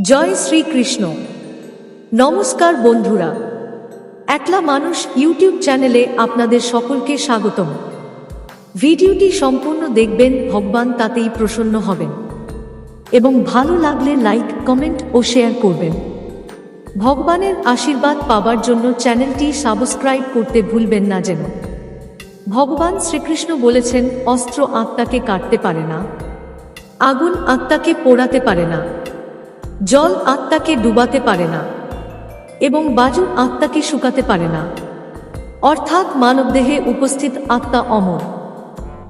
জয় শ্রীকৃষ্ণ নমস্কার বন্ধুরা। একলা মানুষ ইউটিউব চ্যানেলে আপনাদের সকলকে স্বাগতম। ভিডিওটি সম্পূর্ণ দেখবেন, ভগবান তাতেই প্রসন্ন হবেন। এবং ভালো লাগলে লাইক, কমেন্ট ও শেয়ার করবেন। ভগবানের আশীর্বাদ পাবার জন্য চ্যানেলটি সাবস্ক্রাইব করতে ভুলবেন না যেন। ভগবান শ্রীকৃষ্ণ বলেছেন, অস্ত্র আত্মাকে কাটতে পারে না। আগুন আত্মাকে পোড়াতে পারে না। জল আত্মাকে ডুবাতে পারে না এবং বাজু আত্মাকে শুকাতে পারে না। অর্থাৎ মানবদেহে উপস্থিত আত্মা অমর।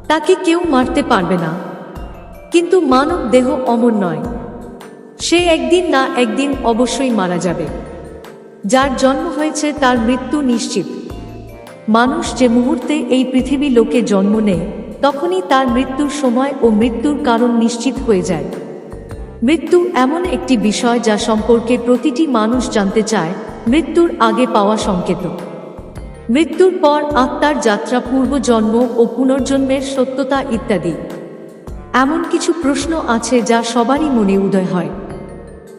তাকে কেউ মারতে পারবে না। কিন্তু মানব দেহ অমর নয়। সে একদিন না একদিন অবশ্যই মারা যাবে। যার জন্ম হয়েছে তার মৃত্যু নিশ্চিত। মানুষ যে মুহূর্তে এই পৃথিবী লোকে জন্ম নেয়, তখনই তার মৃত্যুর সময় ও মৃত্যুর কারণ নিশ্চিত হয়ে যায়। মৃত্যু এমন একটি বিষয় যা সম্পর্কে প্রতিটি মানুষ জানতে চায়, মৃত্যুর আগে পাওয়া সংকেত। মৃত্যুর পর আত্মার যাত্রা পূর্বজন্ম ও পুনর্জন্মের সত্যতা ইত্যাদি। এমন কিছু প্রশ্ন আছে যা সবারই মনে উদয় হয়।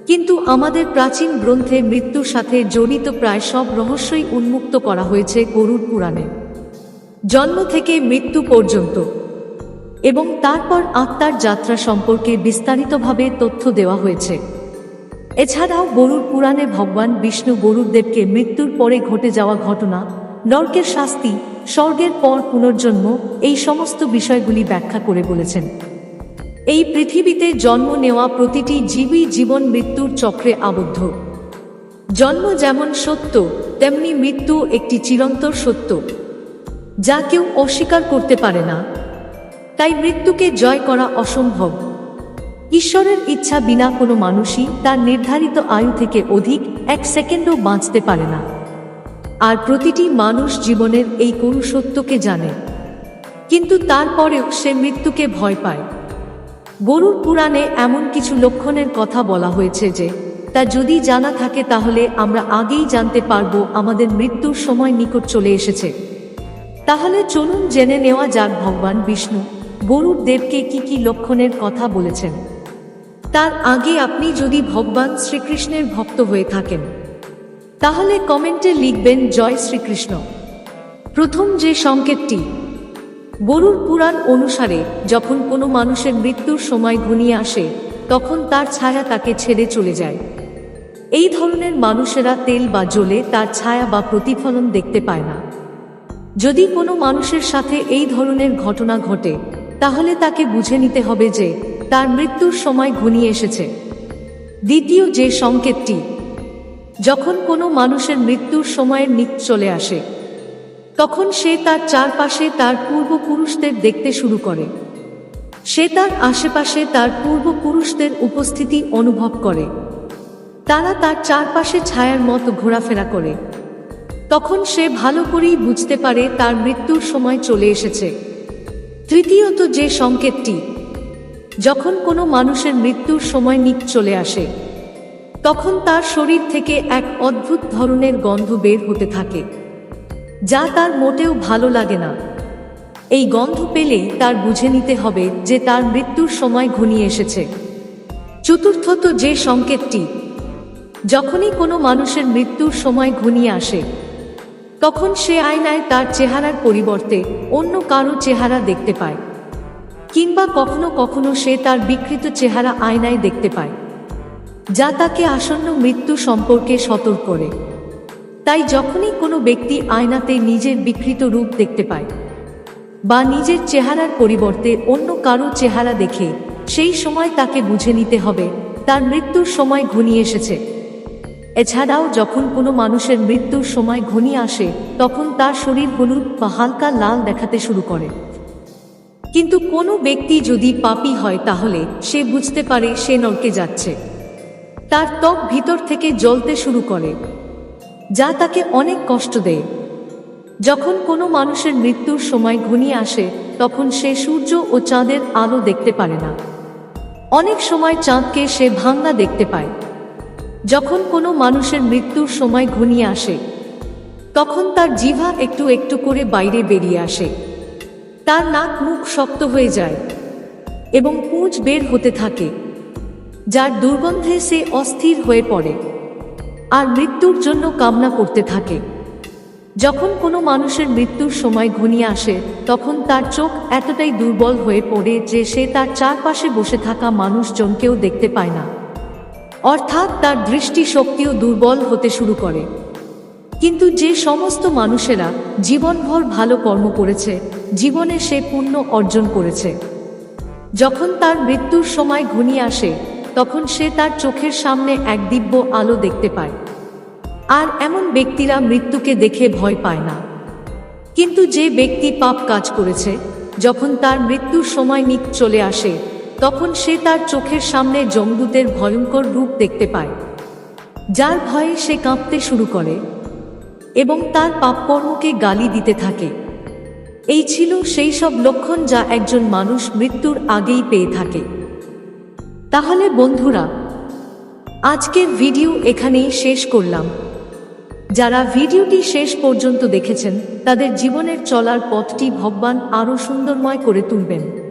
কিন্তু আমাদের প্রাচীন গ্রন্থে মৃত্যুর সাথে জড়িত প্রায় সব রহস্যই উন্মুক্ত করা হয়েছে গরুর পুরাণে। জন্ম থেকে মৃত্যু পর্যন্ত এবং তারপর আত্মার যাত্রা সম্পর্কে বিস্তারিতভাবে তথ্য দেওয়া হয়েছে। এছাড়াও গরুর পুরাণে ভগবান বিষ্ণু গরুরদেবকে মৃত্যুর পরে ঘটে যাওয়া ঘটনা, নরকের শাস্তি, স্বর্গের পর পুনর্জন্ম, এই সমস্ত বিষয়গুলি ব্যাখ্যা করে বলেছেন। এই পৃথিবীতে জন্ম নেওয়া প্রতিটি জীবই জীবন মৃত্যুর চক্রে আবদ্ধ। জন্ম যেমন সত্য, তেমনি মৃত্যু একটি চিরন্তর সত্য, যা কেউ অস্বীকার করতে পারে না। তাই মৃত্যুকে জয় করা অসম্ভব। ঈশ্বরের ইচ্ছা বিনা কোনো মানুষই তার নির্ধারিত আয়ু থেকে অধিক এক সেকেন্ডও বাঁচতে পারে না। আর প্রতিটি মানুষ জীবনের এই কোন সত্যকে জানে। কিন্তু তারপরেও সে মৃত্যুকে ভয় পায়। গরুর পুরাণে এমন কিছু লক্ষণের কথা বলা হয়েছে যে, তা যদি জানা থাকে তাহলে আমরা আগেই জানতে পারব আমাদের মৃত্যুর সময় নিকট চলে এসেছে। তাহলে চলুন জেনে নেওয়া যাক ভগবান বিষ্ণু গরুর দেবকে কি কি লক্ষণের কথা বলেছেন? তার আগে আপনি যদি ভগবান শ্রীকৃষ্ণের ভক্ত হয়ে থাকেন, তাহলে কমেন্টে লিখবেন, জয় শ্রীকৃষ্ণ। প্রথম যে সংকেতটি গরুর পুরাণ অনুসারে যখন কোনো মানুষের মৃত্যুর সময় ঘনিয়ে আসে, তখন তার ছায়া তাকে ছেড়ে চলে যায়। এই ধরনের মানুষেরা তেল বা জলে তার ছায়া বা প্রতিফলন দেখতে পায় না। যদি কোনো মানুষের সাথে এই ধরনের ঘটনা ঘটে তাহলে তাকে বুঝে নিতে হবে যে তার মৃত্যুর সময় ঘনিয়ে এসেছে। দ্বিতীয় যে সংকেতটি, যখন কোনো মানুষের মৃত্যুর সময়ের নিক চলে আসে, তখন সে তার চারপাশে তার পূর্বপুরুষদের দেখতে শুরু করে। সে তার আশেপাশে তার পূর্বপুরুষদের উপস্থিতি অনুভব করে। তারা তার চারপাশে ছায়ার মতো ঘোরাফেরা করে। তখন সে ভালো করেই বুঝতে পারে তার মৃত্যুর সময় চলে এসেছে। তৃতীয়ত যে সংকেতটি, যখন কোনো মানুষের মৃত্যুর সময় নিক চলে আসে, তখন তার শরীর থেকে এক অদ্ভুত ধরনের গন্ধ বের হতে থাকে, যা তার মোটেও ভালো লাগে না। এই গন্ধ পেলেই তার বুঝে নিতে হবে যে তার মৃত্যুর সময় ঘনিয়ে এসেছে। চতুর্থত যে সংকেতটি, যখনই কোনো মানুষের মৃত্যুর সময় ঘনিয়ে আসে তখন সে আয়নায় তার চেহারার পরিবর্তে অন্য কারও চেহারা দেখতে পায়, কিংবা কখনো কখনো সে তার বিকৃত চেহারা আয়নায় দেখতে পায়, যা তাকে আসন্ন মৃত্যু সম্পর্কে সতর্ক করে। তাই যখনই কোনো ব্যক্তি আয়নাতে নিজের বিকৃত রূপ দেখতে পায়, বা নিজের চেহারার পরিবর্তে অন্য কারও চেহারা দেখে, সেই সময় তাকে বুঝে নিতে হবে, তার মৃত্যুর সময় ঘনিয়ে এসেছে। এছাড়াও যখন কোনো মানুষের মৃত্যুর সময় ঘনিয়ে আসে, তখন তার শরীর হলুদ বা হালকা লাল দেখাতে শুরু করে। কিন্তু কোনো ব্যক্তি যদি পাপি হয়, তাহলে সে বুঝতে পারে সে নরকে যাচ্ছে। তার ত্বক ভিতর থেকে জ্বলতে শুরু করে, যা তাকে অনেক কষ্ট দেয়। যখন কোনো মানুষের মৃত্যুর সময় ঘনিয়ে আসে, তখন সে সূর্য ও চাঁদের আলো দেখতে পারে না। অনেক সময় চাঁদকে সে ভাঙ্গা দেখতে পায়। যখন কোনো মানুষের মৃত্যুর সময় ঘনিয়ে আসে, তখন তার জিভা একটু একটু করে বাইরে বেরিয়ে আসে। তার নাক মুখ শক্ত হয়ে যায় এবং পুঁজ বের হতে থাকে, যার দুর্গন্ধে সে অস্থির হয়ে পড়ে আর মৃত্যুর জন্য কামনা করতে থাকে। যখন কোনো মানুষের মৃত্যুর সময় ঘনিয়ে আসে, তখন তার চোখ এতটাই দুর্বল হয়ে পড়ে যে সে তার চারপাশে বসে থাকা মানুষজনকেও দেখতে পায় না। অর্থাৎ তার দৃষ্টিশক্তিও দুর্বল হতে শুরু করে। কিন্তু যে সমস্ত মানুষেরা জীবনভর ভালো কর্ম করেছে, জীবনে সে পুণ্য অর্জন করেছে। যখন তার মৃত্যুর সময় ঘনিয়ে আসে, তখন সে তার চোখের সামনে এক দিব্য আলো দেখতে পায়। আর এমন ব্যক্তিরা মৃত্যুকে দেখে ভয় পায় না। কিন্তু যে ব্যক্তি পাপ কাজ করেছে, যখন তার মৃত্যুর সময় নিক চলে আসে তখন সে তার চোখের সামনে জমদূতের ভয়ঙ্কর রূপ দেখতে পায়। যার ভয়ে সে কাঁপতে শুরু করে এবং তার পাপকর্মকে গালি দিতে থাকে। এই ছিল সেই সব লক্ষণ যা একজন মানুষ মৃত্যুর আগেই পেয়ে থাকে। তাহলে বন্ধুরা, আজকের ভিডিও এখানেই শেষ করলাম। যারা ভিডিওটি শেষ পর্যন্ত দেখেছেন, তাদের জীবনের চলার পথটি ভগবান আরও সুন্দরময় করে তুলবেন।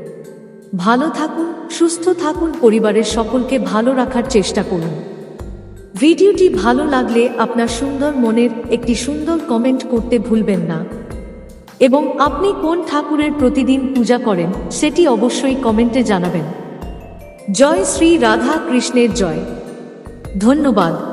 ভালো থাকুন, সুস্থ থাকুন পরিবারের সকলকে ভালো রাখার চেষ্টা করুন। ভিডিওটি ভালো লাগলে আপনার সুন্দর মনের একটি সুন্দর কমেন্ট করতে ভুলবেন না। এবং আপনি কোন ঠাকুরের প্রতিদিন পূজা করেন, সেটি অবশ্যই কমেন্টে জানাবেন। জয় শ্রী রাধা কৃষ্ণের জয়। ধন্যবাদ।